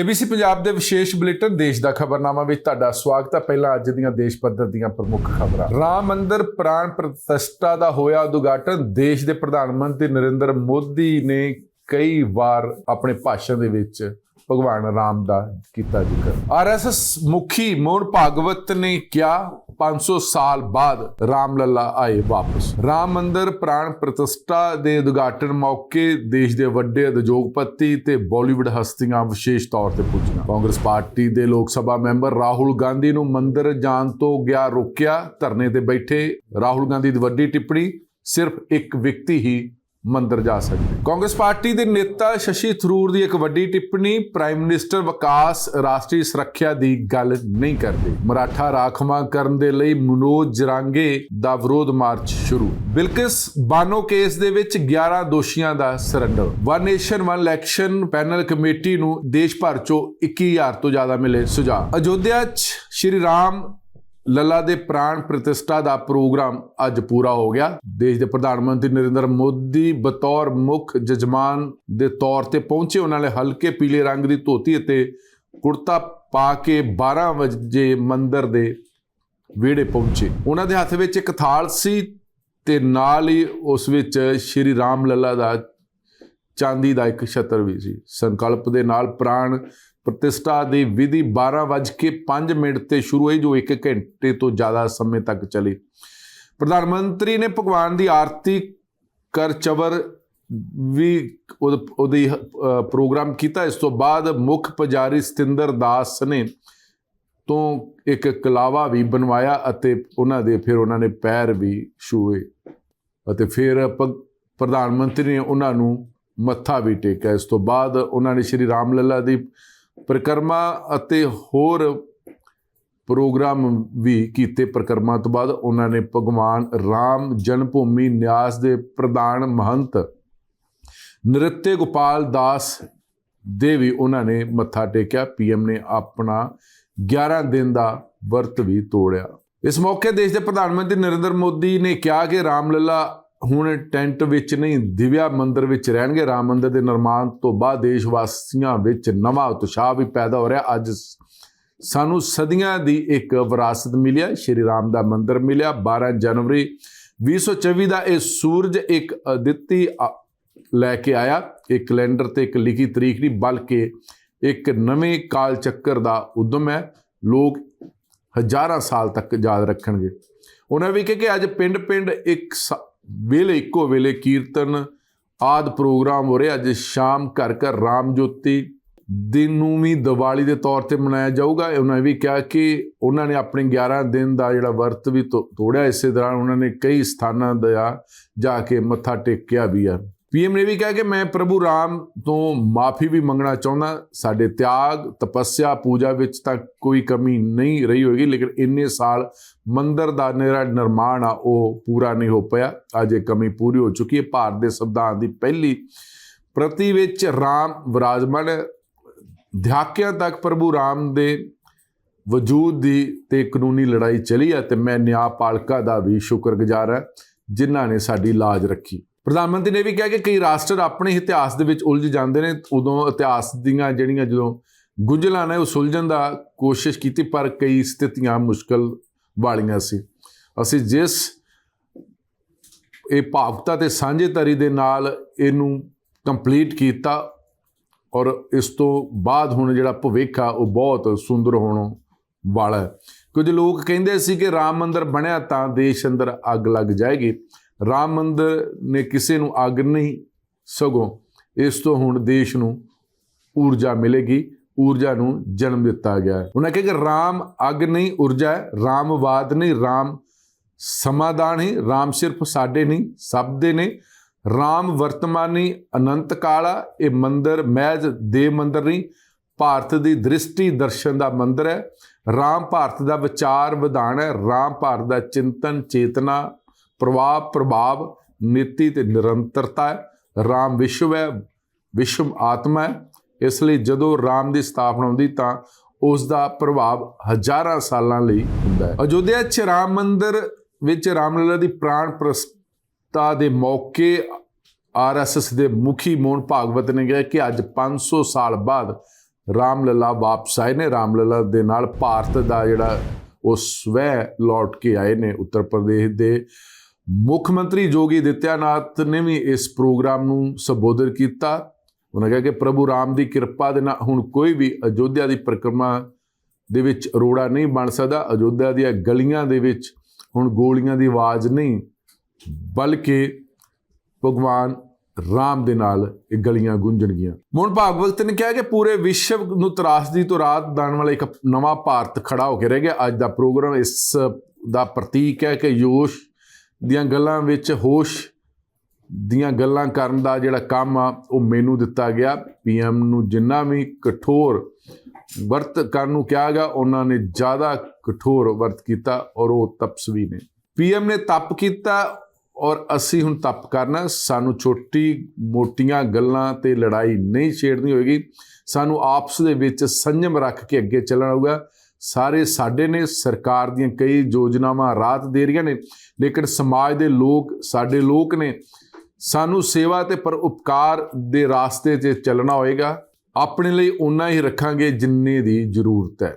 ABC Punjab ਦੇ ਵਿਸ਼ੇਸ਼ bulletin ਦੇਸ਼ ਦਾ ਖਬਰਨਾਮਾ ਵਿੱਚ ਤੁਹਾਡਾ ਸਵਾਗਤ ਹੈ ਪਹਿਲਾਂ ਅੱਜ ਦੀਆਂ ਦੇਸ਼ ਪੱਧਰ ਦੀਆਂ ਪ੍ਰਮੁੱਖ ਖਬਰਾਂ। ਰਾਮ ਮੰਦਰ ਪ੍ਰਾਣ ਪ੍ਰਤਿਸ਼ਠਾ ਦਾ ਹੋਇਆ ਉਦਘਾਟਨ। ਦੇਸ਼ ਦੇ ਪ੍ਰਧਾਨ ਮੰਤਰੀ ਨਰਿੰਦਰ ਮੋਦੀ ਨੇ ਕਈ ਵਾਰ ਆਪਣੇ ਭਾਸ਼ਣ ਦੇ ਵਿੱਚ ਭਗਵਾਨ ਰਾਮ ਦਾ ਕੀਤਾ ਜ਼ਿਕਰ। ਆਰਐਸਐਸ ਮੁਖੀ ਮੋਹਨ ਭਾਗਵਤ ਨੇ ਕਿਹਾ 500 ਸਾਲ ਬਾਅਦ ਰਾਮ ਲੱਲਾ ਆਏ ਵਾਪਸ। ਰਾਮ ਮੰਦਿਰ ਪ੍ਰਾਣ ਪ੍ਰਤਿਸ਼ਠਾ ਦੇ ਉਦਘਾਟਨ ਮੌਕੇ ਦੇਸ਼ ਦੇ ਵੱਡੇ ਉਦਯੋਗਪਤੀ ਤੇ ਬਾਲੀਵੁੱਡ ਹਸਤੀਆਂ ਵਿਸ਼ੇਸ਼ ਤੌਰ ਤੇ ਪੁੱਜੀਆਂ। ਕਾਂਗਰਸ ਪਾਰਟੀ ਦੇ ਲੋਕ ਸਭਾ ਮੈਂਬਰ ਰਾਹੁਲ ਗਾਂਧੀ ਨੂੰ ਮੰਦਿਰ ਜਾਣ ਤੋਂ ਗਿਆ ਰੋਕਿਆ। ਧਰਨੇ ਤੇ ਬੈਠੇ ਰਾਹੁਲ ਗਾਂਧੀ ਦੀ ਵੱਡੀ ਟਿੱਪਣੀ, ਸਿਰਫ ਇੱਕ ਵਿਅਕਤੀ ਹੀ ਮੰਦਰ ਜਾ ਸਕਦੇ ਕਾਂਗਰਸ ਪਾਰਟੀ ਦੇ ਨੇਤਾ ਸ਼ਸ਼ੀ ਥਰੂਰ ਦੀ ਇੱਕ ਵੱਡੀ ਟਿੱਪਣੀ, ਪ੍ਰਾਈਮ ਮਿਨਿਸਟਰ ਵਿਕਾਸ, ਰਾਸ਼ਟਰੀ ਸੁਰੱਖਿਆ ਦੀ ਗੱਲ ਨਹੀਂ ਕਰਦੇ। ਮਰਾਠਾ ਰਾਖਵਾਂ ਕਰਨ ਦੇ ਲਈ ਮਨੋਜ ਜਰਾਂਗੇ ਦਾ ਵਿਰੋਧ ਮਾਰਚ ਸ਼ੁਰੂ। ਬਿਲਕਿਸ ਬਾਨੋ ਕੇਸ ਦੇ ਵਿੱਚ 11 ਦੋਸ਼ੀਆਂ ਦਾ surrender one nation one election panel committee ਨੂੰ ਦੇਸ਼ ਭਰ ਚੋਂ 21000 ਤੋਂ ਜ਼ਿਆਦਾ ਮਿਲੇ ਸੁਝਾਅ। ਅਯੋਧਿਆ 'ਚ ਸ਼੍ਰੀ ਰਾਮ ਲੱਲਾ ਦੇ ਪ੍ਰਾਣ ਪ੍ਰਤਿਸ਼ਠਾ ਦਾ ਪ੍ਰੋਗਰਾਮ ਅੱਜ ਪੂਰਾ ਹੋ ਗਿਆ। ਦੇਸ਼ ਦੇ ਪ੍ਰਧਾਨ ਮੰਤਰੀ ਨਰਿੰਦਰ ਮੋਦੀ ਬਤੌਰ ਮੁੱਖ ਜਜਮਾਨ ਦੇ ਤੌਰ ਤੇ ਪਹੁੰਚੇ। ਉਹਨਾਂ ਨੇ ਹਲਕੇ ਪੀਲੇ ਰੰਗ ਦੀ ਧੋਤੀ ਅਤੇ ਕੁੜਤਾ ਪਾ ਕੇ 12 ਵਜੇ ਮੰਦਰ ਦੇ ਵਿਹੜੇ ਪਹੁੰਚੇ। ਉਹਨਾਂ ਦੇ ਹੱਥ ਵਿੱਚ ਇੱਕ ਥਾਲ ਸੀ ਤੇ ਨਾਲ ਹੀ ਉਸ ਵਿੱਚ ਸ਼੍ਰੀ ਰਾਮ ਲੱਲਾ ਦਾ ਚਾਂਦੀ ਦਾ ਇੱਕ ਛਤਰ ਵੀ ਸੀ। ਸੰਕਲਪ ਦੇ ਨਾਲ ਪ੍ਰਾਣ ਪ੍ਰਤਿਸ਼ਠਾ ਦੀ ਵਿਧੀ 12:05 ਮਿੰਟ ਤੇ ਸ਼ੁਰੂ ਹੋਈ, ਜੋ 1 ਘੰਟੇ ਤੋਂ ਜ਼ਿਆਦਾ ਸਮੇਂ ਤੱਕ ਚੱਲੀ। ਪ੍ਰਧਾਨ ਮੰਤਰੀ ਨੇ ਭਗਵਾਨ ਦੀ ਆਰਤੀ ਕਰ ਚਵਰ ਵੀ ਉਹਦੀ ਪ੍ਰੋਗਰਾਮ ਕੀਤਾ। ਇਸ ਤੋਂ ਬਾਅਦ ਮੁੱਖ ਪੁਜਾਰੀ ਸਤਿੰਦਰ ਦਾਸ ਨੇ ਤੋਂ ਇੱਕ ਕਲਾਵਾ ਵੀ ਬਣਵਾਇਆ ਅਤੇ ਉਹਨਾਂ ਦੇ, ਫਿਰ ਉਹਨਾਂ ਨੇ ਪੈਰ ਵੀ ਛੂਏ ਅਤੇ ਫਿਰ ਪ੍ਰਧਾਨ ਮੰਤਰੀ ਨੇ ਉਹਨਾਂ ਨੂੰ ਮੱਥਾ ਵੀ ਟੇਕਿਆ। ਇਸ ਤੋਂ ਬਾਅਦ ਉਹਨਾਂ ਨੇ ਸ਼੍ਰੀ ਰਾਮ ਲੱਲਾ ਦੀ ਪ੍ਰਕਰਮਾ ਅਤੇ ਹੋਰ ਪ੍ਰੋਗਰਾਮ ਵੀ ਕੀਤੇ ਪ੍ਰਕਰਮਾ ਤੋਂ ਬਾਅਦ ਉਹਨਾਂ ਨੇ ਭਗਵਾਨ ਰਾਮ ਜਨਮ ਭੂਮੀ ਨਿਆਸ ਦੇ ਪ੍ਰਧਾਨ ਮਹੰਤ ਨ੍ਰਿਤਯ ਗੋਪਾਲ ਦਾਸ ਦੇ ਵੀ ਉਹਨਾਂ ਨੇ ਮੱਥਾ ਟੇਕਿਆ। ਪੀਐਮ ਨੇ ਆਪਣਾ 11 ਦਿਨ ਦਾ ਵਰਤ ਵੀ ਤੋੜਿਆ। ਇਸ ਮੌਕੇ ਦੇਸ਼ ਦੇ ਪ੍ਰਧਾਨ ਮੰਤਰੀ ਨਰਿੰਦਰ ਮੋਦੀ ਨੇ ਕਿਹਾ ਕਿ ਰਾਮ ਲੱਲਾ ਹੁਣ ਟੈਂਟ ਵਿੱਚ ਨਹੀਂ, ਦਿਵਿਆ ਮੰਦਿਰ ਵਿੱਚ ਰਹਿਣਗੇ। ਰਾਮ ਮੰਦਿਰ ਦੇ ਨਿਰਮਾਣ ਤੋਂ ਬਾਅਦ ਦੇਸ਼ ਵਾਸੀਆਂ ਵਿੱਚ ਨਵਾਂ ਉਤਸ਼ਾਹ ਵੀ ਪੈਦਾ ਹੋ ਰਿਹਾ। ਅੱਜ ਸਾਨੂੰ ਸਦੀਆਂ ਦੀ ਇੱਕ ਵਿਰਾਸਤ ਮਿਲਿਆ। ਸ਼੍ਰੀ ਰਾਮ ਦਾ ਮੰਦਿਰ ਮਿਲਿਆ। 12 ਜਨਵਰੀ 2024 ਦਾ ਇਹ ਸੂਰਜ ਇੱਕ ਅਦਿੱਤੀ ਅ- ਲੈ ਕੇ ਆਇਆ। ਇਹ ਕੈਲੰਡਰ ਤੇ ਇੱਕ ਲਿਖੀ ਤਰੀਕ ਨਹੀਂ, ਬਲਕਿ ਇੱਕ ਨਵੇਂ ਕਾਲ ਚੱਕਰ ਦਾ ਉਦਮ ਹੈ। ਲੋਕ ਹਜ਼ਾਰਾਂ ਸਾਲ ਤੱਕ ਯਾਦ ਰੱਖਣਗੇ। ਉਹਨਾਂ ਵੀ ਕਿਹਾ ਕਿ ਅੱਜ ਪਿੰਡ-ਪਿੰਡ ਇੱਕ ਸ- ਵੇਲੇ ਇੱਕੋ ਵੇਲੇ ਕੀਰਤਨ ਆਦ ਪ੍ਰੋਗਰਾਮ ਹੋ ਰਿਹਾ। ਅੱਜ ਸ਼ਾਮ ਘਰ ਘਰ ਰਾਮ ਜੋਤੀ। ਦਿਨ ਨੂੰ ਵੀ ਦੀਵਾਲੀ ਦੇ ਤੌਰ ਤੇ ਮਨਾਇਆ ਜਾਊਗਾ। ਉਹਨਾਂ ਨੇ ਵੀ ਕਿਹਾ ਕਿ ਉਹਨਾਂ ਨੇ ਆਪਣੇ 11 ਦਿਨ ਦਾ ਜਿਹੜਾ ਵਰਤ ਵੀ ਤੋ- ਤੋੜਿਆ। ਇਸੇ ਦੌਰਾਨ ਉਹਨਾਂ ਨੇ ਕਈ ਸਥਾਨਾਂ ਦਾ ਜਾ ਕੇ ਮੱਥਾ ਟੇਕਿਆ ਵੀ ਆ। ਪੀਐਮ ਨੇ ਵੀ ਕਿਹਾ ਕਿ ਮੈਂ ਪ੍ਰਭੂ ਰਾਮ ਤੋਂ ਮਾਫੀ ਵੀ ਮੰਗਣਾ ਚਾਹੁੰਦਾ, ਸਾਡੇ ਤਿਆਗ, ਤਪੱਸਿਆ, ਪੂਜਾ ਵਿੱਚ ਤਾਂ ਕੋਈ ਕਮੀ ਨਹੀਂ ਰਹੀ ਹੋਏਗੀ, ਲੇਕਿਨ ਇੰਨੇ ਸਾਲ ਮੰਦਰ ਦਾ ਜਿਹੜਾ ਨਿਰਮਾਣ ਆ, ਉਹ ਪੂਰਾ ਨਹੀਂ ਹੋ ਪਿਆ। ਅੱਜ ਇਹ ਕਮੀ ਪੂਰੀ ਹੋ ਚੁੱਕੀ ਹੈ। ਭਾਰਤ ਦੇ ਸੰਵਿਧਾਨ ਦੀ ਪਹਿਲੀ ਪ੍ਰਤੀ ਵਿੱਚ ਰਾਮ ਵਿਰਾਜਮਾਨ ਹੈ। ਦਹਾਕਿਆਂ ਤੱਕ ਪ੍ਰਭੂ ਰਾਮ ਦੇ ਵਜੂਦ ਦੀ ਤੇ ਕਾਨੂੰਨੀ ਲੜਾਈ ਚਲੀ ਹੈ ਤੇ ਮੈਂ ਨਿਆਂਪਾਲਕਾ ਦਾ ਵੀ ਸ਼ੁਕਰਗੁਜ਼ਾਰ ਹਾਂ, ਜਿਨ੍ਹਾਂ ਨੇ ਸਾਡੀ ਲਾਜ ਰੱਖੀ। ਪ੍ਰਧਾਨ ਮੰਤਰੀ ਨੇ ਵੀ ਕਿਹਾ ਕਿ ਕਈ ਰਾਸ਼ਟਰ ਆਪਣੇ ਇਤਿਹਾਸ ਦੇ ਵਿੱਚ ਉਲਝ ਜਾਂਦੇ ਨੇ, ਉਦੋਂ ਇਤਿਹਾਸ ਦੀਆਂ ਜਿਹੜੀਆਂ ਜਦੋਂ ਗੁੰਝਲਾਂ ਨੇ ਉਹ ਸੁਲਝਣ ਦਾ ਕੋਸ਼ਿਸ਼ ਕੀਤੀ, ਪਰ ਕਈ ਸਥਿਤੀਆਂ ਮੁਸ਼ਕਲ ਵਾਲੀਆਂ ਸੀ। ਅਸੀਂ ਜਿਸ ਇਹ ਭਾਵੁਕਤਾ ਤੇ ਸਾਂਝੇਦਾਰੀ ਦੇ ਨਾਲ ਇਹਨੂੰ ਕੰਪਲੀਟ ਕੀਤਾ ਔਰ ਇਸ ਤੋਂ ਬਾਅਦ ਹੁਣ ਜਿਹੜਾ ਭਵਿੱਖ ਆ, ਉਹ ਬਹੁਤ ਸੁੰਦਰ ਹੋਣ ਵਾਲਾ ਕੁਝ ਲੋਕ ਕਹਿੰਦੇ ਸੀ ਕਿ ਰਾਮ ਮੰਦਰ ਬਣਿਆ ਤਾਂ ਦੇਸ਼ ਅੰਦਰ ਅੱਗ ਲੱਗ ਜਾਏਗੀ। ਰਾਮ ਮੰਦਰ ਨੇ ਕਿਸੇ ਨੂੰ ਅੱਗ ਨਹੀਂ ਸਗੋਂ ਇਸ ਤੋਂ ਹੁਣ ਦੇਸ਼ ਨੂੰ ਊਰਜਾ ਮਿਲੇਗੀ, ਊਰਜਾ ਨੂੰ ਜਨਮ ਦਿੱਤਾ ਗਿਆ ਉਹਨਾਂ ਕਿਹਾ ਕਿ ਰਾਮ ਅੱਗ ਨਹੀਂ, ਊਰਜਾ ਹੈ, ਰਾਮਵਾਦ ਨਹੀਂ, ਰਾਮ ਸਮਾਧਾਨ ਹੀ ਰਾਮ ਸਿਰਫ ਸਾਡੇ ਨਹੀਂ, ਸਭ ਦੇ ਨੇ ਰਾਮ ਵਰਤਮਾਨੀ ਅਨੰਤ ਕਾਲਾ ਇਹ ਮੰਦਰ ਮਹਿਜ਼ ਦੇ ਮੰਦਰ ਨਹੀਂ, ਭਾਰਤ ਦੀ ਦ੍ਰਿਸ਼ਟੀ ਦਰਸ਼ਨ ਦਾ ਮੰਦਰ ਹੈ। ਰਾਮ ਭਾਰਤ ਦਾ ਵਿਚਾਰ ਵਿਧਾਨ ਹੈ, ਰਾਮ ਭਾਰਤ ਦਾ ਚਿੰਤਨ ਚੇਤਨਾ ਪ੍ਰਭਾਵ ਪ੍ਰਭਾਵ, ਨੀਤੀ ਤੇ ਨਿਰੰਤਰਤਾ ਹੈ। ਰਾਮ ਵਿਸ਼ਵ ਹੈ, ਵਿਸ਼ਵ ਆਤਮਾ ਹੈ। ਇਸ ਲਈ ਜਦੋਂ ਰਾਮ ਦੀ ਸਥਾਪਨਾ ਹੁੰਦੀ ਤਾਂ ਉਸ ਦਾ ਪ੍ਰਭਾਵ ਹਜ਼ਾਰਾਂ ਸਾਲਾਂ ਲਈ ਹੁੰਦਾ ਹੈ। ਅਯੋਧਿਆ 'ਚ ਰਾਮ ਮੰਦਿਰ ਵਿੱਚ ਰਾਮਲੀਲਾ ਦੀ ਪ੍ਰਾਣ ਪ੍ਰਸਤਾ ਦੇ ਮੌਕੇ ਆਰਐਸਐਸ ਦੇ ਮੁਖੀ ਮੋਹਨ ਭਾਗਵਤ ਨੇ ਕਿਹਾ ਕਿ ਅੱਜ 500 ਸਾਲ ਬਾਅਦ ਰਾਮ ਲੱਲਾ ਵਾਪਸ ਆਏ ਨੇ। ਰਾਮ ਲੱਲਾ ਦੇ ਨਾਲ ਭਾਰਤ ਦਾ ਜਿਹੜਾ ਉਹ ਸਵੈ ਲੌਟ ਕੇ ਆਏ ਨੇ ਉੱਤਰ ਪ੍ਰਦੇਸ਼ ਦੇ ਮੁੱਖ ਮੰਤਰੀ ਜੋਗੀ ਦਿੱਤਿਆਨਾਥ ਨੇ ਵੀ ਇਸ ਪ੍ਰੋਗਰਾਮ ਨੂੰ ਸੰਬੋਧਨ ਕੀਤਾ। ਉਹਨਾਂ ਕਿਹਾ ਕਿ ਪ੍ਰਭੂ ਰਾਮ ਦੀ ਕਿਰਪਾ ਦੇ ਨਾਲ ਹੁਣ ਕੋਈ ਵੀ ਅਯੋਧਿਆ ਦੀ ਪਰਿਕਰਮਾ ਦੇ ਵਿੱਚ ਅਰੋੜਾ ਨਹੀਂ ਬਣ ਸਕਦਾ। ਅਯੋਧਿਆ ਦੀਆਂ ਗਲੀਆਂ ਦੇ ਵਿੱਚ ਹੁਣ ਗੋਲੀਆਂ ਦੀ ਆਵਾਜ਼ ਨਹੀਂ, ਬਲਕਿ ਭਗਵਾਨ ਰਾਮ ਦੇ ਨਾਲ ਇਹ ਗਲੀਆਂ ਗੂੰਜਣਗੀਆਂ। ਮੋਹਨ ਭਾਗਵਤ ਨੇ ਕਿਹਾ ਕਿ ਪੂਰੇ ਵਿਸ਼ਵ ਨੂੰ ਤਰਾਸਦੀ ਤੋਂ ਰਾਤ ਦਾਣ ਵਾਲਾ ਇੱਕ ਨਵਾਂ ਭਾਰਤ ਖੜਾ ਹੋ ਕੇ ਰਹਿ ਗਿਆ। ਅੱਜ ਦਾ ਪ੍ਰੋਗਰਾਮ ਇਸ ਦਾ ਪ੍ਰਤੀਕ ਹੈ ਕਿ ਯੋਸ਼ ਦੀਆਂ ਗੱਲਾਂ ਵਿੱਚ ਹੋਸ਼ ਦੀਆਂ ਗੱਲਾਂ ਕਰਨ ਦਾ ਜਿਹੜਾ ਕੰਮ ਆ, ਉਹ ਮੈਨੂੰ ਦਿੱਤਾ ਗਿਆ। ਪੀਐਮ ਨੂੰ ਜਿੰਨਾ ਵੀ ਕਠੋਰ ਵਰਤ ਕਰਨ ਨੂੰ ਕਿਹਾ ਗਿਆ, ਉਹਨਾਂ ਨੇ ਜ਼ਿਆਦਾ ਕਠੋਰ ਵਰਤ ਕੀਤਾ ਔਰ ਉਹ ਤਪਸ ਵੀ ਨੇ। ਪੀਐਮ ਨੇ ਤਪ ਕੀਤਾ ਔਰ ਅਸੀਂ ਹੁਣ ਤਪ ਕਰਨਾ ਸਾਨੂੰ ਛੋਟੀ ਮੋਟੀਆਂ ਗੱਲਾਂ ਤੇ ਲੜਾਈ ਨਹੀਂ ਛੇੜਨੀ ਹੋਏਗੀ। ਸਾਨੂੰ ਆਪਸ ਦੇ ਵਿੱਚ ਸੰਜਮ ਰੱਖ ਕੇ ਅੱਗੇ ਚੱਲਣਾ ਹੋਊਗਾ। ਸਾਰੇ ਸਾਡੇ ਨੇ ਸਰਕਾਰ ਦੀਆਂ ਕਈ ਯੋਜਨਾਵਾਂ ਰਾਤ ਦੇ ਰਹੀਆਂ ਨੇ, ਲੇਕਿਨ ਸਮਾਜ ਦੇ ਲੋਕ, ਸਾਡੇ ਲੋਕ ਨੇ ਸਾਨੂੰ ਸੇਵਾ ਤੇ ਪਰ ਉਪਕਾਰ ਦੇ ਰਾਸਤੇ 'ਤੇ ਚੱਲਣਾ ਹੋਏਗਾ। ਆਪਣੇ ਲਈ ਉਨਾ ਹੀ ਰੱਖਾਂਗੇ ਜਿੰਨੇ ਦੀ ਜ਼ਰੂਰਤ ਹੈ।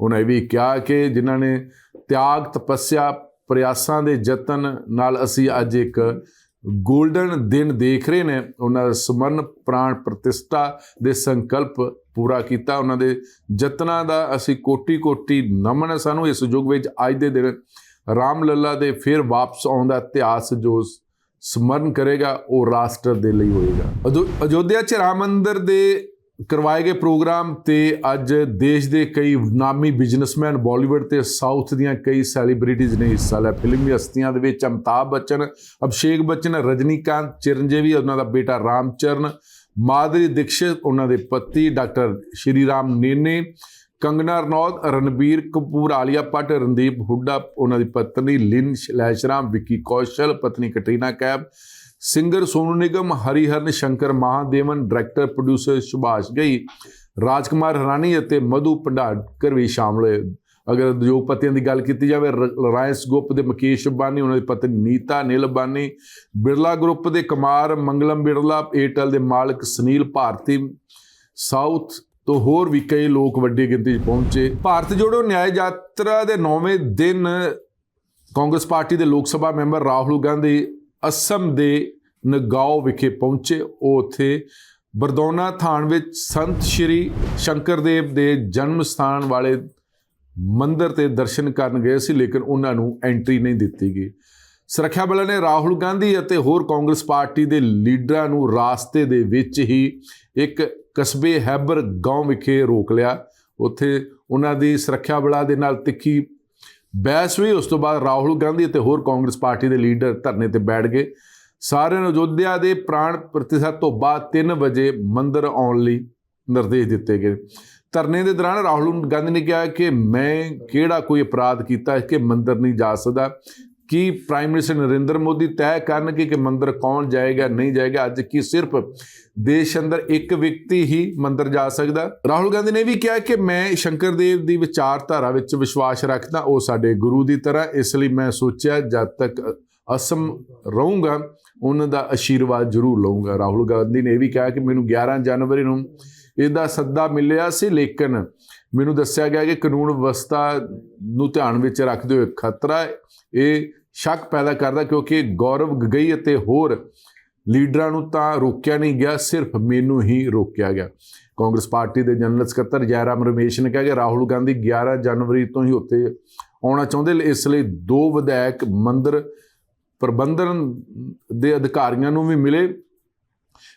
ਉਹਨਾਂ ਇਹ ਵੀ ਕਿਹਾ ਕਿ ਜਿਨ੍ਹਾਂ ਨੇ ਤਿਆਗ ਤਪੱਸਿਆ, ਪ੍ਰਯਾਸਾਂ ਦੇ ਯਤਨ ਨਾਲ ਅਸੀਂ ਅੱਜ ਇੱਕ ਗੋਲਡਨ ਦਿਨ ਦੇਖ ਰਹੇ ਨੇ। ਉਹਨਾਂ ਦਾ ਸਮਰਨ ਪ੍ਰਾਣ ਪ੍ਰਤਿਸ਼ਠਾ ਦੇ ਸੰਕਲਪ ਪੂਰਾ ਕੀਤਾ। ਉਹਨਾਂ ਦੇ ਯਤਨਾਂ ਦਾ ਅਸੀਂ ਕੋਟੀ ਕੋਟੀ ਨਮਨ ਸਾਨੂੰ। ਇਸ ਯੁੱਗ ਵਿੱਚ ਅੱਜ ਦੇ ਦਿਨ ਰਾਮ ਲੱਲਾ ਦੇ ਫਿਰ ਵਾਪਸ ਆਉਣ ਦਾ ਇਤਿਹਾਸ ਜੋ ਸਮਰਨ ਕਰੇਗਾ, ਉਹ ਰਾਸ਼ਟਰ ਦੇ ਲਈ ਹੋਏਗਾ। ਅਜੋ- ਅਯੋਧਿਆ ਚ ਰਾਮ ਮੰਦਿਰ ਦੇ ਕਰਵਾਏ ਗਏ ਪ੍ਰੋਗਰਾਮ ਤੇ ਅੱਜ ਦੇਸ਼ ਦੇ ਕਈ ਨਾਮੀ ਬਿਜ਼ਨਸਮੈਨ ਬਾਲੀਵੁੱਡ ਤੇ ਸਾਊਥ ਦੀਆਂ ਕਈ ਸੈਲੀਬ੍ਰਿਟੀਜ਼ ਨੇ ਹਿੱਸਾ ਲਿਆ। ਫਿਲਮੀ ਹਸਤੀਆਂ ਦੇ ਵਿੱਚ ਅਮਿਤਾਭ ਬੱਚਨ, ਅਭਿਸ਼ੇਕ ਬੱਚਨ, ਰਜਨੀਕਾਂਤ ਚਿਰੰਜੀਵੀ ਉਹਨਾਂ ਦਾ ਬੇਟਾ ਰਾਮਚਰਨ ਮਾਧੁਰੀ ਦੀਕਸ਼ਿਤ, ਉਹਨਾਂ ਦੇ ਪਤੀ ਡਾਕਟਰ ਸ਼੍ਰੀ ਰਾਮ ਨੇਨੇ, ਕੰਗਨਾ ਰਣੌਤ, ਰਣਬੀਰ ਕਪੂਰ, ਆਲੀਆ ਭੱਟ, ਰਣਦੀਪ ਹੁੱਡਾ, ਉਹਨਾਂ ਦੀ ਪਤਨੀ ਲਿਨ ਲੈਸ਼ਰਾਮ ਵਿੱਕੀ ਕੌਸ਼ਲ, ਪਤਨੀ Katrina Kaif singer Sonu Nigam Hariharan Shankar Mahadevan director producer Subhash Ghai Rajkumar Hirani ਅਤੇ ਮਧੂ ਭੰਡਾਰਕਰ ਵੀ ਸ਼ਾਮਲ ਹੋਏ ਅਗਰ ਉਦਯੋਗਪਤੀਆਂ ਦੀ ਗੱਲ ਕੀਤੀ ਜਾਵੇ ਰਿਲਾਇੰਸ ਗਰੁੱਪ ਦੇ ਮੁਕੇਸ਼ ਅੰਬਾਨੀ ਉਹਨਾਂ ਦੀ ਪਤਨੀ ਨੀਤਾ ਨੀਲ ਅੰਬਾਨੀ ਬਿਰਲਾ ਗਰੁੱਪ ਦੇ ਕੁਮਾਰ ਮੰਗਲਮ ਬਿਰਲਾ ਏਅਰਟੈਲ ਦੇ ਮਾਲਕ ਸੁਨੀਲ ਭਾਰਤੀ ਸਾਊਥ ਤੋਂ ਹੋਰ ਵੀ ਕਈ ਲੋਕ ਵੱਡੀ ਗਿਣਤੀ 'ਚ ਪਹੁੰਚੇ ਭਾਰਤ ਜੋੜੋ ਨਿਆਂ ਯਾਤਰਾ ਦੇ 9ਵੇਂ ਦਿਨ ਕਾਂਗਰਸ ਪਾਰਟੀ ਦੇ ਲੋਕ ਸਭਾ ਮੈਂਬਰ ਰਾਹੁਲ ਗਾਂਧੀ ਅਸਮ ਦੇ ਨਗਾਓ ਵਿਖੇ ਪਹੁੰਚੇ। ਉਹ ਉੱਥੇ ਬਰਦੌਨਾ ਥਾਨ ਵਿੱਚ ਸੰਤ ਸ਼੍ਰੀ ਸ਼ੰਕਰਦੇਵ ਦੇ ਜਨਮ ਸਥਾਨ ਵਾਲੇ ਮੰਦਿਰ ਤੇ ਦਰਸ਼ਨ ਕਰਨ ਗਏ ਸੀ, ਲੇਕਿਨ ਉਹਨਾਂ ਨੂੰ ਐਂਟਰੀ ਨਹੀਂ ਦਿੱਤੀ ਗਈ। ਸੁਰੱਖਿਆ ਬਲਾਂ ਨੇ ਰਾਹੁਲ ਗਾਂਧੀ ਅਤੇ ਹੋਰ ਕਾਂਗਰਸ ਪਾਰਟੀ ਦੇ ਲੀਡਰਾਂ ਨੂੰ ਰਾਸਤੇ ਦੇ ਵਿੱਚ ਹੀ ਇੱਕ ਕਸਬੇ ਹੈਬਰ ਗਾਉਂ ਵਿਖੇ ਰੋਕ ਲਿਆ। ਉੱਥੇ ਉਹਨਾਂ ਦੀ ਸੁਰੱਖਿਆ ਬਲਾਂ ਦੇ ਨਾਲ ਤਿੱਖੀ ਬਹਿਸ ਹੋਈ, ਉਸ ਤੋਂ ਬਾਅਦ ਰਾਹੁਲ ਗਾਂਧੀ ਅਤੇ ਹੋਰ ਕਾਂਗਰਸ ਪਾਰਟੀ ਦੇ ਲੀਡਰ ਧਰਨੇ ਤੇ ਬੈਠ ਗਏ। ਸਾਰਿਆਂ ਨੂੰ ਅਯੋਧਿਆ ਦੇ ਪ੍ਰਾਣ ਪ੍ਰਤੀਸ਼ਤ ਤੋਂ ਬਾਅਦ 3 ਵਜੇ ਮੰਦਰ ਆਉਣ ਲਈ ਨਿਰਦੇਸ਼ ਦਿੱਤੇ ਗਏ। ਧਰਨੇ ਦੇ ਦੌਰਾਨ ਰਾਹੁਲ ਗਾਂਧੀ ਨੇ ਕਿਹਾ ਕਿ ਮੈਂ ਕਿਹੜਾ ਕੋਈ ਅਪਰਾਧ ਕੀਤਾ ਕਿ ਮੰਦਰ ਨਹੀਂ ਜਾ ਸਕਦਾ। ਕੀ ਪ੍ਰਾਈਮ ਮਿਨਿਸਟਰ ਨਰਿੰਦਰ ਮੋਦੀ ਤੈਅ ਕਰਨਗੇ ਕਿ ਮੰਦਰ ਕੌਣ ਜਾਏਗਾ, ਨਹੀਂ ਜਾਏਗਾ? ਅੱਜ ਕੀ ਸਿਰਫ ਦੇਸ਼ ਅੰਦਰ ਇੱਕ ਵਿਅਕਤੀ ਹੀ ਮੰਦਰ ਜਾ ਸਕਦਾ? ਰਾਹੁਲ ਗਾਂਧੀ ਨੇ ਵੀ ਕਿਹਾ ਕਿ ਮੈਂ ਸ਼ੰਕਰ ਦੇਵ ਦੀ ਵਿਚਾਰਧਾਰਾ ਵਿੱਚ ਵਿਸ਼ਵਾਸ ਰੱਖਦਾ, ਉਹ ਸਾਡੇ ਗੁਰੂ ਦੀ ਤਰ੍ਹਾਂ, ਇਸ ਲਈ ਮੈਂ ਸੋਚਿਆ, ਜਦ ਤੱਕ ਅਸਮ ਰਹੂੰਗਾ, ਉਹਨਾਂ ਦਾ ਆਸ਼ੀਰਵਾਦ ਜ਼ਰੂਰ ਲਵਾਂਗਾ ਰਾਹੁਲ ਗਾਂਧੀ ਨੇ ਇਹ ਵੀ ਕਿਹਾ ਕਿ ਮੈਨੂੰ 11 ਜਨਵਰੀ ਨੂੰ ਇਹਦਾ ਸੱਦਾ ਮਿਲਿਆ ਸੀ, ਲੇਕਿਨ ਮੈਨੂੰ ਦੱਸਿਆ ਗਿਆ ਕਿ ਕਾਨੂੰਨ ਵਿਵਸਥਾ ਨੂੰ ਧਿਆਨ ਵਿੱਚ ਰੱਖਦੇ ਹੋਏ ਖਤਰਾ ਇਹ ਸ਼ੱਕ ਪੈਦਾ ਕਰਦਾ ਕਿਉਂਕਿ ਗੌਰਵ ਗਗਈ ਅਤੇ ਹੋਰ ਲੀਡਰਾਂ ਨੂੰ ਤਾਂ ਰੋਕਿਆ ਨਹੀਂ ਗਿਆ, ਸਿਰਫ ਮੈਨੂੰ ਹੀ ਰੋਕਿਆ ਗਿਆ। ਕਾਂਗਰਸ ਪਾਰਟੀ ਦੇ ਜਨਰਲ ਸਕੱਤਰ ਜੈਰਾਮ ਰਮੇਸ਼ ਨੇ ਕਿਹਾ ਕਿ ਰਾਹੁਲ ਗਾਂਧੀ 11 ਜਨਵਰੀ ਤੋਂ ਹੀ ਉੱਤੇ ਆਉਣਾ ਚਾਹੁੰਦੇ ਇਸ ਲਈ ਦੋ ਵਿਧਾਇਕ ਮੰਦਰ ਪ੍ਰਬੰਧਨ ਦੇ ਅਧਿਕਾਰੀਆਂ ਨੂੰ ਵੀ ਮਿਲੇ।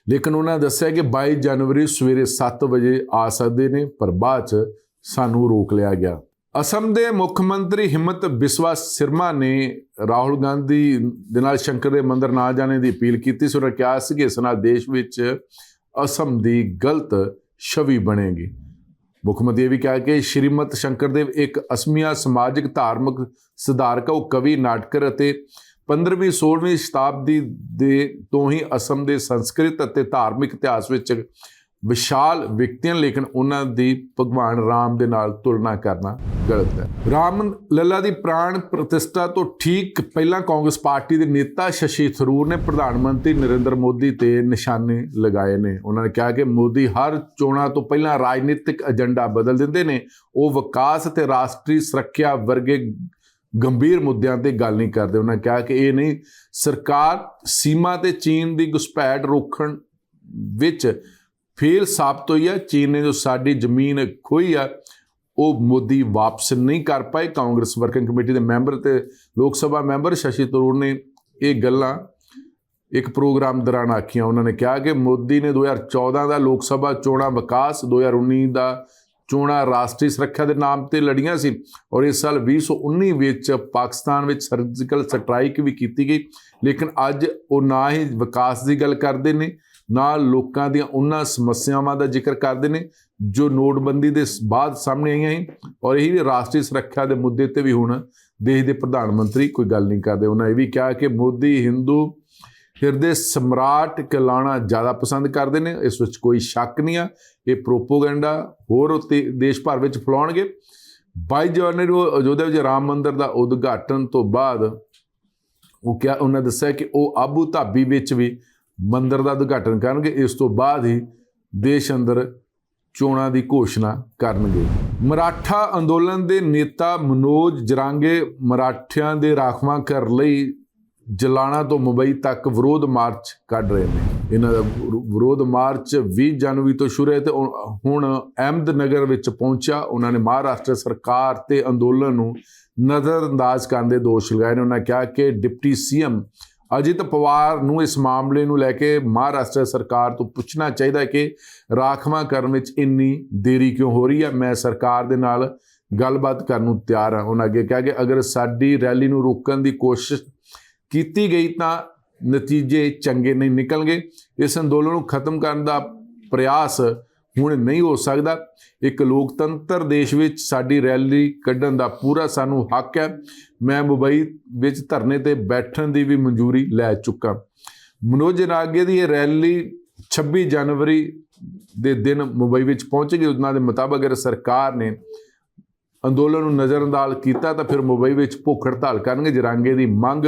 ਲੇਕਿਨ ਉਹਨਾਂ ਦੱਸਿਆ ਕਿ 22 ਜਨਵਰੀ ਸਵੇਰੇ 7 ਵਜੇ ਆ ਸਕਦੇ ਨੇ, ਪਰ ਬਾਅਦ ਚ ਸਾਨੂੰ ਰੋਕ ਲਿਆ ਗਿਆ। ਅਸਮ ਦੇ ਮੁੱਖ ਮੰਤਰੀ ਹਿੰਮਤ ਬਿਸਵਾ ਸਿਰਮਾ ਨੇ ਰਾਹੁਲ ਗਾਂਧੀ ਦੇ ਨਾਲ ਸ਼ੰਕਰ ਦੇ ਮੰਦਰ ਨਾ ਜਾਣੇ ਦੀ ਅਪੀਲ ਕੀਤੀ ਸੀ ਉਹਨਾਂ ਕਿਹਾ ਸੀ ਕਿ ਇਸ ਨਾਲ ਦੇਸ਼ ਵਿੱਚ ਅਸਮ ਦੀ ਗਲਤ ਛਵੀ ਬਣੇਗੀ। ਮੁੱਖ ਮੰਤਰੀ ਇਹ ਵੀ ਕਿਹਾ ਕਿ ਸ਼੍ਰੀਮਤ ਸ਼ੰਕਰਦੇਵ ਇੱਕ ਅਸਮੀਆ ਸਮਾਜਿਕ, ਧਾਰਮਿਕ ਸੁਧਾਰਕ, ਉਹ ਕਵੀ, ਨਾਟਕਰ ਅਤੇ 15ਵੀਂ 16ਵੀਂ ਸ਼ਤਾਬਦੀ ਦੇ ਤੋਂ ਹੀ ਅਸਮ ਦੇ ਸੰਸਕ੍ਰਿਤ ਅਤੇ ਧਾਰਮਿਕ ਇਤਿਹਾਸ ਵਿੱਚ ਵਿਸ਼ਾਲ ਵਿਅਕਤੀਆਂ, ਲੇਕਿਨ ਉਹਨਾਂ ਦੀ ਭਗਵਾਨ ਰਾਮ ਦੇ ਨਾਲ ਤੁਲਨਾ ਕਰਨਾ ਗਲਤ ਹੈ। ਰਾਮ ਲੱਲਾ ਦੀ ਪ੍ਰਾਣ ਪ੍ਰਤਿਸ਼ਠਾ ਤੋਂ ਠੀਕ ਪਹਿਲਾਂ ਕਾਂਗਰਸ ਪਾਰਟੀ ਦੇ ਨੇਤਾ ਸ਼ਸ਼ੀ ਥਰੂਰ ਨੇ ਪ੍ਰਧਾਨ ਮੰਤਰੀ ਨਰਿੰਦਰ ਮੋਦੀ ਤੇ ਨਿਸ਼ਾਨੇ ਲਗਾਏ ਨੇ। ਉਹਨਾਂ ਨੇ ਕਿਹਾ ਕਿ ਮੋਦੀ ਹਰ ਚੋਣਾਂ ਤੋਂ ਪਹਿਲਾਂ ਰਾਜਨੀਤਿਕ ਏਜੰਡਾ ਬਦਲ ਦਿੰਦੇ ਨੇ। ਉਹ ਵਿਕਾਸ ਤੇ ਰਾਸ਼ਟਰੀ ਸੁਰੱਖਿਆ ਵਰਗੇ ਗੰਭੀਰ ਮੁੱਦਿਆਂ ਤੇ ਗੱਲ ਨਹੀਂ ਕਰਦੇ। ਉਹਨਾਂ ਕਿਹਾ ਕਿ ਇਹ ਨਹੀਂ, ਸਰਕਾਰ ਸੀਮਾ ਤੇ ਚੀਨ ਦੀ ਘੁਸਪੈਠ ਰੋਕਣ ਵਿੱਚ ਫੇਲ ਸਾਬਤ ਹੋਈ ਹੈ, ਚੀਨ ਨੇ ਜੋ ਸਾਡੀ ਜ਼ਮੀਨ ਖੋਈ ਆ, ਉਹ ਮੋਦੀ ਵਾਪਸ ਨਹੀਂ ਕਰ ਪਾਏ। ਕਾਂਗਰਸ ਵਰਕਿੰਗ ਕਮੇਟੀ ਦੇ ਮੈਂਬਰ ਤੇ ਲੋਕ ਸਭਾ ਮੈਂਬਰ ਸ਼ਸ਼ੀ ਤਰੂਰ ਨੇ ਇਹ ਗੱਲਾਂ ਇੱਕ ਪ੍ਰੋਗਰਾਮ ਦੌਰਾਨ ਆਖੀਆਂ। ਉਹਨਾਂ ਨੇ ਕਿਹਾ ਕਿ ਮੋਦੀ ਨੇ 2014 ਦਾ ਲੋਕ ਸਭਾ ਚੋਣਾਂ ਵਿਕਾਸ 2019 ਦਾ ਚੋਣਾਂ ਰਾਸ਼ਟਰੀ ਸੁਰੱਖਿਆ ਦੇ ਨਾਮ ਤੇ ਲੜੀਆਂ ਸੀ ਔਰ ਇਸ ਸਾਲ 2019 ਵਿੱਚ ਪਾਕਿਸਤਾਨ ਵਿੱਚ ਸਰਜੀਕਲ ਸਟ੍ਰਾਈਕ ਵੀ ਕੀਤੀ ਗਈ। ਲੇਕਿਨ ਅੱਜ ਉਹ ਨਾ ਹੀ ਵਿਕਾਸ ਦੀ ਗੱਲ ਕਰਦੇ ਨੇ ਨਾਲ ਲੋਕਾਂ ਦੀਆਂ ਉਹਨਾਂ ਸਮੱਸਿਆਵਾਂ ਦਾ ਜ਼ਿਕਰ ਕਰਦੇ ਨੇ, ਜੋ ਨੋਟਬੰਦੀ ਦੇ ਬਾਅਦ ਸਾਹਮਣੇ ਆਈਆਂ ਸੀ ਔਰ ਇਹੀ ਰਾਸ਼ਟਰੀ ਸੁਰੱਖਿਆ ਦੇ ਮੁੱਦੇ ਤੇ ਵੀ ਹੁਣ ਦੇਸ਼ ਦੇ ਪ੍ਰਧਾਨ ਮੰਤਰੀ ਕੋਈ ਗੱਲ ਨਹੀਂ ਕਰਦੇ। ਉਹਨਾਂ ਇਹ ਵੀ ਕਿਹਾ ਕਿ ਮੋਦੀ ਹਿੰਦੂ ਹਿਰਦੇ ਸਮਰਾਟ ਕਹਿਲਾਣਾ ਜ਼ਿਆਦਾ ਪਸੰਦ ਕਰਦੇ ਨੇ। ਇਸ ਵਿੱਚ ਕੋਈ ਸ਼ੱਕ ਨਹੀਂ ਆ। ਇਹ ਪ੍ਰੋਪੋਗੈਂਡਾ ਹੋਰ ਉੱਤੇ ਦੇਸ਼ ਭਰ ਵਿੱਚ ਫੈਲਾਉਣਗੇ। 22 ਜਨਵਰੀ ਨੂੰ ਅਯੋਧਿਆ ਵਿੱਚ ਰਾਮ ਮੰਦਿਰ ਦਾ ਉਦਘਾਟਨ ਤੋਂ ਬਾਅਦ ਉਹ ਕਿਹਾ, ਉਹਨਾਂ ਦੱਸਿਆ ਕਿ ਉਹ ਆਬੂ ਧਾਬੀ ਵਿੱਚ ਵੀ ਮੰਦਰ ਦਾ ਉਦਘਾਟਨ ਕਰਨਗੇ, ਇਸ ਤੋਂ ਬਾਅਦ ਹੀ ਦੇਸ਼ ਅੰਦਰ ਚੋਣਾਂ ਦੀ ਘੋਸ਼ਣਾ ਕਰਨਗੇ। ਮਰਾਠਾ ਅੰਦੋਲਨ ਦੇ ਨੇਤਾ ਮਨੋਜ ਜਰਾਂਗੇ ਮਰਾਠਿਆਂ ਦੇ ਰਾਖਵਾਂ ਕਰ ਲਈ ਜਲਾਣਾ ਤੋਂ ਮੁੰਬਈ ਤੱਕ ਵਿਰੋਧ ਮਾਰਚ ਕੱਢ ਰਹੇ ਨੇ। ਇਹਨਾਂ ਦਾ ਵਿਰੋਧ ਮਾਰਚ 20 ਜਨਵਰੀ ਤੋਂ ਸ਼ੁਰੂ ਹੈ ਤੇ ਉਹ, ਹੁਣ ਅਹਿਮਦਨਗਰ ਵਿੱਚ ਪਹੁੰਚਿਆ। ਉਹਨਾਂ ਨੇ ਮਹਾਰਾਸ਼ਟਰ ਸਰਕਾਰ ਤੇ ਅੰਦੋਲਨ ਨੂੰ ਨਜ਼ਰਅੰਦਾਜ਼ ਕਰਨ ਦੇ ਦੋਸ਼ ਲਗਾਏ ਨੇ। ਉਹਨਾਂ ਕਿਹਾ ਕਿ ਡਿਪਟੀ ਸੀਐਮ ਅਜੀਤ ਪਵਾਰ ਨੂੰ ਇਸ ਮਾਮਲੇ ਨੂੰ ਲੈ ਕੇ ਮਹਾਰਾਸ਼ਟਰ ਸਰਕਾਰ ਤੋਂ ਪੁੱਛਣਾ ਚਾਹੀਦਾ ਹੈ ਕਿ ਰਾਖਵਾਂ ਕਰਨ ਵਿੱਚ ਇੰਨੀ ਦੇਰੀ ਕਿਉਂ ਹੋ ਰਹੀ ਹੈ? ਮੈਂ ਸਰਕਾਰ ਦੇ ਨਾਲ ਗੱਲਬਾਤ ਕਰਨ ਨੂੰ ਤਿਆਰ ਹਾਂ। ਉਹਨਾਂ ਅੱਗੇ ਕਿਹਾ ਕਿ ਅਗਰ ਸਾਡੀ ਰੈਲੀ ਨੂੰ ਰੋਕਣ ਦੀ ਕੋਸ਼ਿਸ਼ ਕੀਤੀ ਗਈ ਤਾਂ ਨਤੀਜੇ ਚੰਗੇ ਨਹੀਂ ਨਿਕਲਣਗੇ। ਇਸ ਅੰਦੋਲਨ ਨੂੰ ਖਤਮ ਕਰਨ ਦਾ ਪ੍ਰਯਾਸ ਹੁਣ ਨਹੀਂ ਹੋ ਸਕਦਾ। ਇੱਕ ਲੋਕਤੰਤਰ ਦੇਸ਼ ਵਿੱਚ ਸਾਡੀ ਰੈਲੀ ਕੱਢਣ ਦਾ ਪੂਰਾ ਸਾਨੂੰ ਹੱਕ ਹੈ। ਮੈਂ ਮੁੰਬਈ ਵਿੱਚ ਧਰਨੇ ਤੇ ਬੈਠਣ ਦੀ ਵੀ ਮਨਜ਼ੂਰੀ ਲੈ ਚੁੱਕਾ। ਮਨੋਜ ਨਾਗੇ ਦੀ ਇਹ ਰੈਲੀ 26 ਜਨਵਰੀ ਦੇ ਦਿਨ ਮੁੰਬਈ ਵਿੱਚ ਪਹੁੰਚੇਗੀ ਉਹਨਾਂ ਦੇ ਮੁਤਾਬਕ ਅਗਰ ਸਰਕਾਰ ਨੇ ਅੰਦੋਲਨ ਨੂੰ ਨਜ਼ਰਅੰਦਾਜ਼ ਕੀਤਾ ਤਾਂ ਫਿਰ ਮੁੰਬਈ ਵਿੱਚ ਭੁੱਖ ਹੜਤਾਲ ਕਰਨਗੇ। ਜਰਾਂਗੇ ਦੀ ਮੰਗ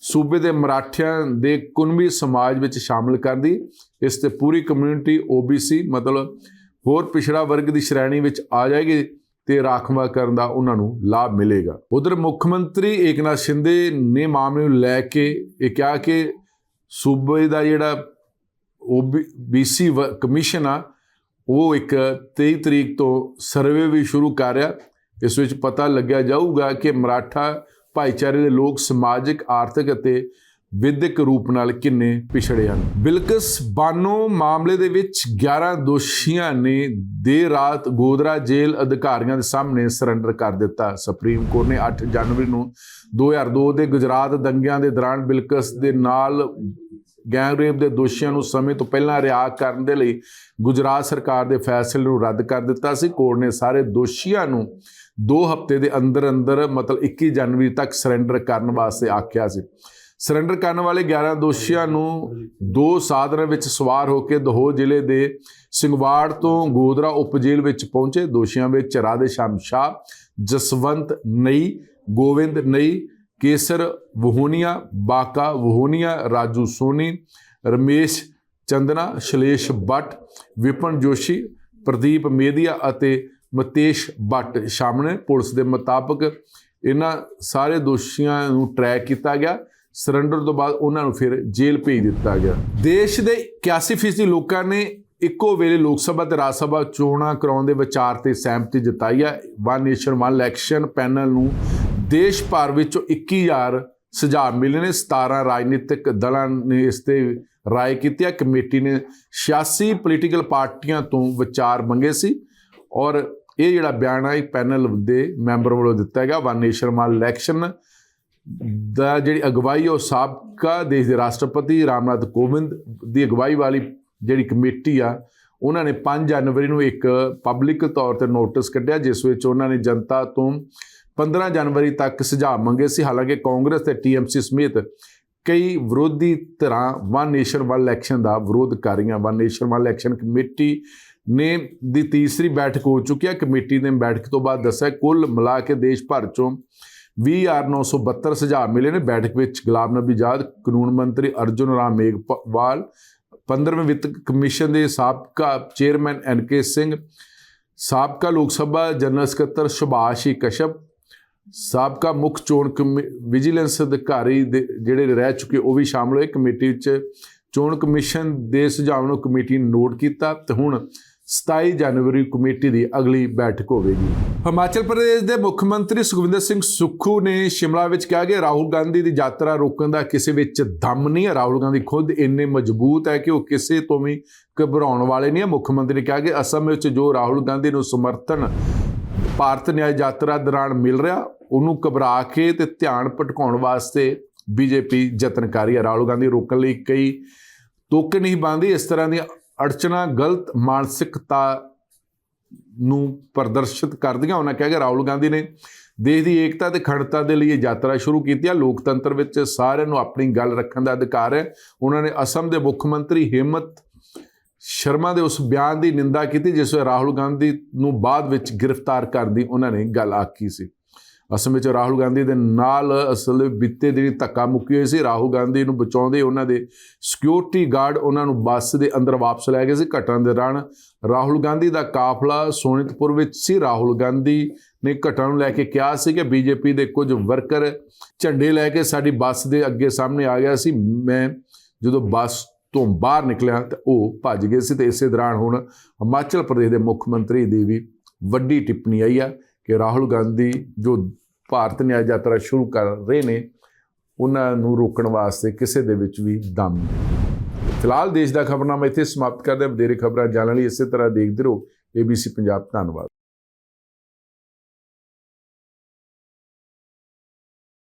ਸੂਬੇ ਦੇ ਮਰਾਠਿਆਂ ਦੇ ਕੁਨਬੀ ਸਮਾਜ ਵਿੱਚ ਸ਼ਾਮਲ ਕਰਦੀ। ਇਸ ਤੇ ਪੂਰੀ ਕਮਿਊਨਿਟੀ OBC ਮਤਲਬ ਹੋਰ ਪਿਛੜਾ ਵਰਗ ਦੀ ਸ਼੍ਰੇਣੀ ਵਿੱਚ ਆ ਜਾਏਗੀ ਤੇ ਰਾਖਵਾ ਕਰਨ ਦਾ ਉਹਨਾਂ ਨੂੰ ਲਾਭ ਮਿਲੇਗਾ। ਉਧਰ ਮੁੱਖ ਮੰਤਰੀ ਏਕਨਾਥ ਸ਼ਿੰਦੇ ਨੇ ਮਾਮਲੇ ਨੂੰ ਲੈ ਕੇ ਇਹ ਕਿਹਾ ਕਿ ਸੂਬੇ ਦਾ ਜਿਹੜਾ OBC ਕਮਿਸ਼ਨ ਆ, ਉਹ ਇੱਕ 23 ਤਰੀਕ ਤੋਂ ਸਰਵੇ ਵੀ ਸ਼ੁਰੂ ਕਰ ਰਿਹਾ। ਇਸ ਵਿੱਚ ਪਤਾ ਲੱਗਿਆ ਜਾਊਗਾ ਕਿ ਮਰਾਠਾ ਭਾਈਚਾਰੇ ਦੇ ਲੋਕ ਸਮਾਜਿਕ, ਆਰਥਿਕ ਅਤੇ ਵਿਦਿਅਕ ਰੂਪ ਨਾਲ ਕਿੰਨੇ ਪਿਛੜੇ ਹਨ? ਬਿਲਕਸ ਬਾਨੋ ਮਾਮਲੇ ਦੇ ਵਿੱਚ 11 ਦੋਸ਼ੀਆਂ ਨੇ ਦੇਰ ਰਾਤ ਗੋਦਰਾ ਜੇਲ੍ਹ ਅਧਿਕਾਰੀਆਂ ਦੇ ਸਾਹਮਣੇ ਸਰੈਂਡਰ ਕਰ ਦਿੱਤਾ। ਸੁਪਰੀਮ ਕੋਰਟ ਨੇ 8 ਜਨਵਰੀ ਨੂੰ 2002 ਦੇ ਗੁਜਰਾਤ ਦੰਗਿਆਂ ਦੇ ਦੌਰਾਨ ਬਿਲਕਸ ਦੇ ਨਾਲ ਗੈਂਗ ਰੇਪ ਦੇ ਦੋਸ਼ੀਆਂ ਨੂੰ ਸਮੇਂ ਤੋਂ ਪਹਿਲਾਂ ਰਿਹਾ ਕਰਨ ਦੇ ਲਈ ਗੁਜਰਾਤ ਸਰਕਾਰ ਦੇ ਫੈਸਲੇ ਨੂੰ ਰੱਦ ਕਰ ਦਿੱਤਾ ਸੀ। ਕੋਰਟ ਨੇ ਸਾਰੇ ਦੋਸ਼ੀਆਂ ਨੂੰ 2 ਹਫ਼ਤੇ ਦੇ ਅੰਦਰ ਅੰਦਰ, ਮਤਲਬ 21 ਜਨਵਰੀ ਤੱਕ ਸਰੈਂਡਰ ਕਰਨ ਵਾਸਤੇ ਆਖਿਆ ਸੀ। ਸਰੈਂਡਰ ਕਰਨ ਵਾਲੇ 11 ਦੋਸ਼ੀਆਂ ਨੂੰ ਦੋ ਸਾਧਨਾਂ ਵਿੱਚ ਸਵਾਰ ਹੋ ਕੇ ਦਹੋ ਜ਼ਿਲ੍ਹੇ ਦੇ ਸਿੰਘਵਾੜ ਤੋਂ ਗੋਦਰਾ ਉਪ ਜੇਲ੍ਹ ਵਿੱਚ ਪਹੁੰਚੇ। ਦੋਸ਼ੀਆਂ ਵਿੱਚ ਰਾਧੇ ਸ਼ਾਮ ਸ਼ਾਹ, ਜਸਵੰਤ ਨਈ, ਗੋਵਿੰਦ ਨਈ ਕੇਸਰ ਵਹੋਨੀਆ ਬਾਕਾ ਵਹੋਨੀਆ ਰਾਜੂ ਸੋਨੀ, ਰਮੇਸ਼ ਚੰਦਨਾ, ਸ਼ਲੇਸ਼ ਬੱਟ ਵਿਪਨ ਜੋਸ਼ੀ, ਪ੍ਰਦੀਪ ਮੇਦੀਆ ਅਤੇ ਮਤੇਸ਼ ਭੱਟ ਸ਼ਾਮਲ ਨੇ। ਪੁਲਿਸ ਦੇ ਮੁਤਾਬਕ ਇਹਨਾਂ ਸਾਰੇ ਦੋਸ਼ੀਆਂ ਨੂੰ ਟਰੈਕ ਕੀਤਾ ਗਿਆ। ਸਰੈਂਡਰ ਤੋਂ ਬਾਅਦ ਉਹਨਾਂ ਨੂੰ ਫਿਰ ਜੇਲ੍ਹ ਭੇਜ ਦਿੱਤਾ ਗਿਆ। ਦੇਸ਼ ਦੇ 81% ਲੋਕਾਂ ਨੇ ਇੱਕੋ ਵੇਲੇ ਲੋਕ ਸਭਾ ਤੇ ਰਾਜ ਸਭਾ ਚੋਣਾਂ ਕਰਾਉਣ ਦੇ ਵਿਚਾਰ ਤੇ ਸਹਿਮਤੀ ਜਤਾਈ ਹੈ one nation one election panel ਨੂੰ ਦੇਸ਼ ਭਰ ਵਿੱਚੋਂ 21000 ਸੁਝਾਅ ਮਿਲੇ ਨੇ। 17 ਰਾਜਨੀਤਿਕ ਦਲਾਂ ਨੇ ਇਸ ਤੇ ਰਾਏ ਕੀਤੀ ਹੈ। ਕਮੇਟੀ ਨੇ 86 ਪੋਲੀਟੀਕਲ ਪਾਰਟੀਆਂ ਤੋਂ ਵਿਚਾਰ ਮੰਗੇ ਸੀ ਔਰ ਇਹ ਜਿਹੜਾ ਬਿਆਨ ਹੈ ਪੈਨਲ ਦੇ ਮੈਂਬਰ ਵੱਲੋਂ ਦਿੱਤਾ ਗਿਆ। ਵਨ ਨੇਸ਼ਨ ਵਨ ਇਲੈਕਸ਼ਨ ਦਾ ਜਿਹੜੀ ਅਗਵਾਈ ਹੈ, ਉਹ ਸਾਬਕਾ ਦੇਸ਼ ਦੇ ਰਾਸ਼ਟਰਪਤੀ ਰਾਮਨਾਥ ਕੋਵਿੰਦ ਦੀ ਅਗਵਾਈ ਵਾਲੀ ਜਿਹੜੀ ਕਮੇਟੀ ਆ, ਉਹਨਾਂ ਨੇ 5 ਜਨਵਰੀ ਨੂੰ ਇੱਕ ਪਬਲਿਕ ਤੌਰ ਤੇ ਨੋਟਿਸ ਕੱਢਿਆ, ਜਿਸ ਵਿੱਚ ਉਹਨਾਂ ਨੇ ਜਨਤਾ ਤੋਂ 15 ਜਨਵਰੀ ਤੱਕ ਸੁਝਾਅ ਮੰਗੇ ਸੀ। ਹਾਲਾਂਕਿ ਕਾਂਗਰਸ ਤੇ ਟੀਐਮਸੀ ਸਮੇਤ ਕਈ ਵਿਰੋਧੀ ਧਿਰਾਂ ਵਨ ਨੇਸ਼ਨ, ਵਨ ਇਲੈਕਸ਼ਨ ਦਾ ਵਿਰੋਧ ਕਰ ਰਹੀਆਂ। One nation, one election committee ਨੇ ਦੀ ਤੀਸਰੀ ਬੈਠਕ ਹੋ ਚੁੱਕੀ ਹੈ। ਕਮੇਟੀ ਨੇ ਬੈਠਕ ਤੋਂ ਬਾਅਦ ਦੱਸਿਆ, ਕੁੱਲ ਮਿਲਾ ਕੇ ਦੇਸ਼ ਭਰ ਚੋਂ 20972 ਸੁਝਾਅ ਮਿਲੇ ਨੇ। ਬੈਠਕ ਵਿੱਚ ਗੁਲਾਮ ਨਬੀ ਆਜ਼ਾਦ, ਕਾਨੂੰਨ ਮੰਤਰੀ ਅਰਜੁਨ ਰਾਮ ਮੇਘਵਾਲ 15ਵੇਂ ਵਿੱਤ ਕਮਿਸ਼ਨ ਦੇ ਸਾਬਕਾ ਚੇਅਰਮੈਨ ਐਨ ਕੇ ਸਿੰਘ, ਸਾਬਕਾ ਲੋਕ ਸਭਾ ਜਨਰਲ ਸਕੱਤਰ ਸੁਭਾਸ਼ੀ ਕਸ਼ਪ ਸਾਬਕਾ ਮੁੱਖ ਚੋਣ ਕਮੀ- ਵਿਜੀਲੈਂਸ ਅਧਿਕਾਰੀ ਦੇ ਜਿਹੜੇ ਰਹਿ ਚੁੱਕੇ ਉਹ ਵੀ ਸ਼ਾਮਲ ਹੋਏ। ਕਮੇਟੀ ਵਿੱਚ ਚੋਣ ਕਮਿਸ਼ਨ ਦੇ ਸੁਝਾਅ ਨੂੰ ਕਮੇਟੀ ਨੇ ਨੋਟ ਕੀਤਾ ਤੇ ਹੁਣ 27 ਜਨਵਰੀ ਕਮੇਟੀ ਦੀ ਅਗਲੀ ਬੈਠਕ ਹੋਵੇਗੀ। ਹਿਮਾਚਲ ਪ੍ਰਦੇਸ਼ ਦੇ ਮੁੱਖ ਮੰਤਰੀ ਸੁਖਵਿੰਦਰ ਸਿੰਘ ਸੁੱਖੂ ਨੇ ਸ਼ਿਮਲਾ ਵਿੱਚ ਕਿਹਾ ਕਿ ਰਾਹੁਲ ਗਾਂਧੀ ਦੀ ਯਾਤਰਾ ਰੋਕਣ ਦਾ ਕਿਸੇ ਵਿੱਚ ਦਮ ਨਹੀਂ ਹੈ। ਰਾਹੁਲ ਗਾਂਧੀ ਖੁਦ ਇੰਨੇ ਮਜ਼ਬੂਤ ਹੈ ਕਿ ਉਹ ਕਿਸੇ ਤੋਂ ਵੀ ਘਬਰਾਉਣ ਵਾਲੇ ਨਹੀਂ ਹੈ। ਮੁੱਖ ਮੰਤਰੀ ਨੇ ਕਿਹਾ ਕਿ ਅਸਮ ਵਿੱਚ ਜੋ ਰਾਹੁਲ ਗਾਂਧੀ ਨੂੰ ਸਮਰਥਨ ਭਾਰਤ ਨਿਆਂ ਯਾਤਰਾ ਦੌਰਾਨ ਮਿਲ ਰਿਹਾ। ਉਹਨੂੰ ਘਬਰਾ ਕੇ ਤੇ ਧਿਆਨ ਭਟਕਾਉਣ ਵਾਸਤੇ ਬੀਜੇਪੀ ਯਤਨ ਕਰ ਰਹੀ ਹੈ ਰਾਹੁਲ ਗਾਂਧੀ ਰੋਕਣ ਲਈ ਕਈ ਤੁਕ ਨਹੀਂ ਬੰਦੀ ਇਸ ਤਰ੍ਹਾਂ ਦੀਆਂ ਅੜਚਨਾ ਗਲਤ ਮਾਨਸਿਕਤਾ ਨੂੰ ਪ੍ਰਦਰਸ਼ਿਤ ਕਰਦੀਆਂ। ਉਹਨਾਂ ਕਿਹਾ ਕਿ ਰਾਹੁਲ ਗਾਂਧੀ ਨੇ ਦੇਸ਼ ਦੀ ਏਕਤਾ ਤੇ ਖੰਡਤਾ ਦੇ ਲਈ ਇਹ ਯਾਤਰਾ ਸ਼ੁਰੂ ਕੀਤੀ ਹੈ ਲੋਕਤੰਤਰ ਵਿੱਚ ਸਾਰਿਆਂ ਨੂੰ ਆਪਣੀ ਗੱਲ ਰੱਖਣ ਦਾ ਅਧਿਕਾਰ ਹੈ। ਉਹਨਾਂ ਨੇ ਅਸਮ ਦੇ ਮੁੱਖ ਮੰਤਰੀ ਹਿੰਮਤ ਸ਼ਰਮਾ ਦੇ ਉਸ ਬਿਆਨ ਦੀ ਨਿੰਦਾ ਕੀਤੀ, ਜਿਸ ਵਿੱਚ ਰਾਹੁਲ ਗਾਂਧੀ ਨੂੰ ਬਾਅਦ ਵਿੱਚ ਗ੍ਰਿਫਤਾਰ ਕਰਨ ਦੀ ਉਹਨਾਂ ਨੇ ਗੱਲ ਆਖੀ ਸੀ। ਅਸਲ ਵਿੱਚ ਰਾਹੁਲ ਗਾਂਧੀ ਦੇ ਨਾਲ ਅਸਲ ਦੇ ਬੀਤੇ ਦਿਨੀ ਧੱਕਾ ਮੁੱਕੀ ਹੋਈ ਸੀ। ਰਾਹੁਲ ਗਾਂਧੀ ਨੂੰ ਬਚਾਉਂਦੇ ਉਹਨਾਂ ਦੇ ਸਿਕਿਉਰਿਟੀ ਗਾਰਡ ਉਹਨਾਂ ਨੂੰ ਬੱਸ ਦੇ ਅੰਦਰ ਵਾਪਸ ਲੈ ਗਏ ਸੀ। ਘਟਨਾ ਦੇ ਦੌਰਾਨ ਰਾਹੁਲ ਗਾਂਧੀ ਦਾ ਕਾਫਲਾ ਸੋਨਿਤਪੁਰ ਵਿੱਚ ਸੀ। ਰਾਹੁਲ ਗਾਂਧੀ ਨੇ ਘਟਨਾ ਨੂੰ ਲੈ ਕੇ ਕਿਹਾ ਸੀ ਕਿ ਬੀਜੇਪੀ ਦੇ ਕੁਝ ਵਰਕਰ ਝੰਡੇ ਲੈ ਕੇ ਸਾਡੀ ਬੱਸ ਦੇ ਅੱਗੇ ਸਾਹਮਣੇ ਆ ਗਿਆ ਸੀ। ਮੈਂ ਜਦੋਂ ਬੱਸ ਤੋਂ ਬਾਹਰ ਨਿਕਲਿਆ ਤਾਂ ਉਹ ਭੱਜ ਗਏ ਸੀ ਤੇ ਇਸੇ ਦੌਰਾਨ ਹੁਣ ਹਿਮਾਚਲ ਪ੍ਰਦੇਸ਼ ਦੇ ਮੁੱਖ ਮੰਤਰੀ ਦੀ ਵੀ ਵੱਡੀ ਟਿੱਪਣੀ ਆਈ ਆ ਕਿ ਰਾਹੁਲ ਗਾਂਧੀ ਜੋ ਭਾਰਤ ਨਿਆਂ ਯਾਤਰਾ ਸ਼ੁਰੂ ਕਰ ਰਹੇ ਨੇ, ਉਹਨਾਂ ਨੂੰ ਰੋਕਣ ਵਾਸਤੇ ਕਿਸੇ ਦੇ ਵਿੱਚ ਵੀ ਦਮ ਨਹੀਂ। ਫਿਲਹਾਲ ਦੇਸ਼ ਦਾ ਖਬਰਨਾਮਾ ਇੱਥੇ ਸਮਾਪਤ ਕਰਦੇ ਹਾਂ। ਵਧੇਰੇ ਖਬਰਾਂ ਜਾਣਨ ਲਈ ਇਸੇ ਤਰ੍ਹਾਂ ਦੇਖਦੇ ਰਹੋ। ABC ਪੰਜਾਬ, ਧੰਨਵਾਦ।